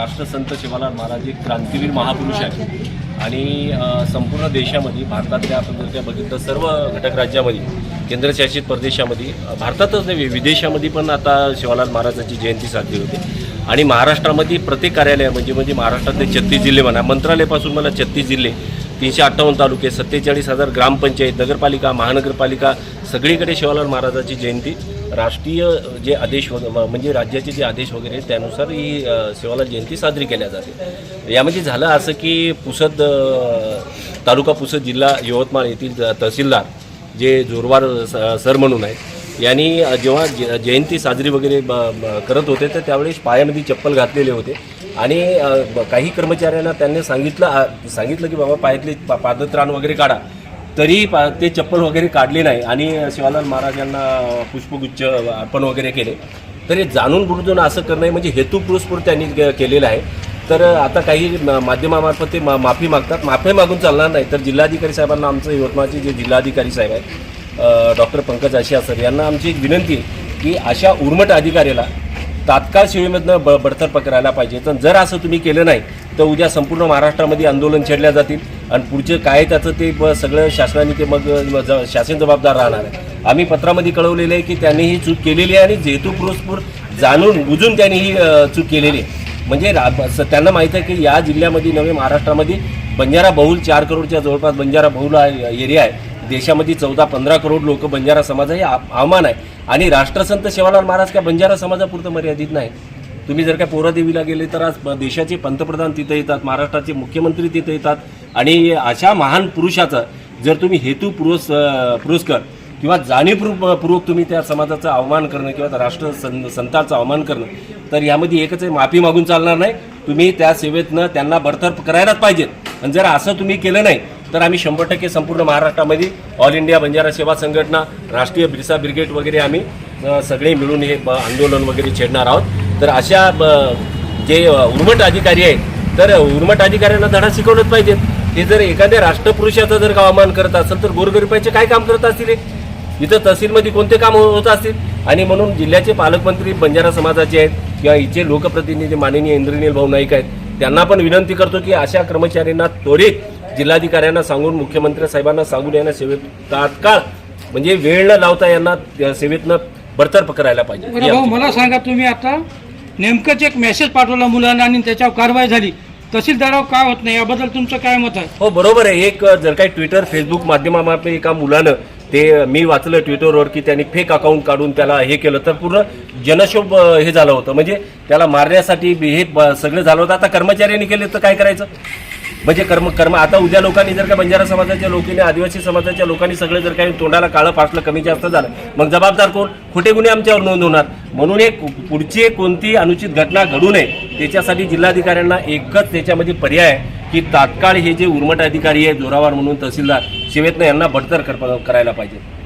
राष्ट्रसंत शिवालाल महाराज एक क्रांतीवीर महापुरुष आहे आणि संपूर्ण देशामध्ये भारतातल्या आपण जर त्या बघितलं सर्व घटक राज्यामध्ये केंद्रशासित प्रदेशामध्ये भारतातच नाही विदेशामध्ये पण आता शिवालाल महाराजांची जयंती साजरी होते. आणि महाराष्ट्रामध्ये प्रत्येक कार्यालय म्हणजे म्हणजे महाराष्ट्रातले छत्तीस जिल्हे म्हणा मंत्रालयापासून मला छत्तीस जिल्हे तीनशे अठ्ठावन्न तालुके सत्तेचाळीस हजार ग्रामपंचायत नगरपालिका महानगरपालिका सगळीकडे शिवालाल महाराजाची जयंती. राष्ट्रीय जे आदेश वग म्हणजे राज्याचे जे आदेश वगैरे आहेत, त्यानुसार ही शिवालाल जयंती साजरी केल्या जाते. यामध्ये झालं असं की पुसद तालुका पुसद जिल्हा यवतमाळ येथील ज- तहसीलदार जे जोरवार स- सर म्हणून आहेत यांनी जेव्हा जयंती साजरी वगैरे ब- करत होते तर त्यावेळेस पायामध्ये चप्पल घातलेले होते. आणि काही कर्मचाऱ्यांना त्यांनी सांगितलं सांगितलं की बाबा पायातले पा पादत्राण वगैरे काढा. तरी पा ते चप्पल वगैरे काढले नाही. आणि शिवालाल महाराजांना पुष्पगुच्छ अर्पण वगैरे केले. तर हे जाणून बुडून असं करणं म्हणजे हेतुपुरस्पूर त्यांनी केलेलं आहे. तर आता काही माध्यमामार्फत ते मा माफी मागतात. माफी मागून चालणार नाही. तर जिल्हाधिकारी साहेबांना आमचं यवतमाळचे जे जिल्हाधिकारी साहेब आहेत डॉक्टर पंकज आशिया सर यांना आमची एक विनंती आहे की अशा उर्मट अधिकाऱ्याला तात्काळ सेवेमधनं ब बडतर्फ करायला पाहिजे. तर जर असं तुम्ही केलं नाही तर उद्या संपूर्ण महाराष्ट्रामध्ये आंदोलन छेडल्या जातील आणि पुढचं काय त्याचं ते ब- सगळं शासनाने ते मग ज- शासन जबाबदार राहणार आहे. आम्ही पत्रामध्ये कळवलेलं आहे की त्यांनी ही चूक केलेली आहे आणि जेतूपुरस्पूर जाणून बुजून त्यांनी ही चूक केलेली आहे. म्हणजे रा- त्यांना माहीत आहे की या जिल्ह्यामध्ये नव्हे महाराष्ट्रामध्ये बंजारा बहुल चार करोडच्या जवळपास बंजारा बहुल एरिया आहे. देशामध्ये चौदा पंधरा करोड लोक बंजारा समाज हे आव्हान आहे. आणि राष्ट्रसंत शिवालाल महाराज काय बंजारा समाजापुरतं मर्यादित नाही? तुम्ही जर काय पोरादेवीला गेले तर आज प- देशाचे पंतप्रधान तिथे येतात महाराष्ट्राचे मुख्यमंत्री तिथे येतात. आणि अशा महान पुरुषाचा जर तुम्ही हेतू पुरस् पुरस्कार किंवा जाणीवपूर्वक तुम्ही त्या समाजाचं आव्हान करणं किंवा राष्ट्र सं संतांचं आव्हान करणं तर यामध्ये एकच आहे माफी मागून चालणार नाही. तुम्ही त्या सेवेतनं त्यांना बडतर्फ करायलाच पाहिजेत. आणि जर असं तुम्ही केलं नाही तर आम्ही शंभर टक्के संपूर्ण महाराष्ट्रामध्ये ऑल इंडिया बंजारा सेवा संघटना राष्ट्रीय बिरसा ब्रिगेड वगैरे आम्ही सगळे मिळून हे आंदोलन वगैरे छेडणार आहोत. तर अशा ब- जे उर्मट अधिकारी आहेत तर उर्मट अधिकाऱ्यांना धडा शिकवलंच पाहिजेत. ते जर एखाद्या राष्ट्रपुरुषाचं जर का अवमान करत असेल तर गोरगरिबाचे काय काम करत असतील इथं तहसीलमध्ये कोणते काम हो-, होत असतील? आणि म्हणून जिल्ह्याचे पालकमंत्री बंजारा समाजाचे आहेत किंवा इथे लोकप्रतिनिधी माननीय इंद्रनील भाऊ नाईक आहेत त्यांना पण विनंती करतो की अशा कर्मचाऱ्यांना त्वरित जिल्हाधिकाऱ्यांना सांगून मुख्यमंत्री साहेबांना सांगून यांना सेवेत तात्काळ म्हणजे वेळ न लावता यांना त्या सेवेतनं बडतर्फ करायला पाहिजे. बरं भाऊ आमची- मला सांगा तुम्ही आता नेमकंच एक मेसेज पाठवला मुलांना आणि त्याच्यावर कारवाई झाली. तहसीलदारावर काय होत नाही? याबद्दल तुमचं काय मत आहे? हो बरोबर आहे. एक जर काही ट्विटर फेसबुक माध्यमामार्फत एका मुलानं ते मी वाचलं ट्विटरवर की त्यांनी फेक अकाउंट काढून त्याला हे केलं तर पूर्ण जनशोभ अ, हे झालं होतं. म्हणजे त्याला मारण्यासाठी हे ब- सगळं झालं होतं. आता कर्मचाऱ्यांनी केले तर काय करायचं? म्हणजे कर्म कर्म आता उद्या लोकांनी जर का बंजारा समाजाच्या लोकांनी आदिवासी समाजाच्या लोकांनी सगळे जर काही तोंडाला काळं फासलं कमी जास्त झालं मग जबाबदार कोण? खोटे गुन्हे आमच्यावर नोंद होणार. म्हणून एक पुढची कोणती अनुचित घटना घडू नये त्याच्यासाठी जिल्हाधिकाऱ्यांना एकच त्याच्यामध्ये पर्याय आहे की तात्काळ हे जे उर्मट अधिकारी आहे जोरावर म्हणून तहसीलदार शिवेतनं यांना बडतर करायला पाहिजे.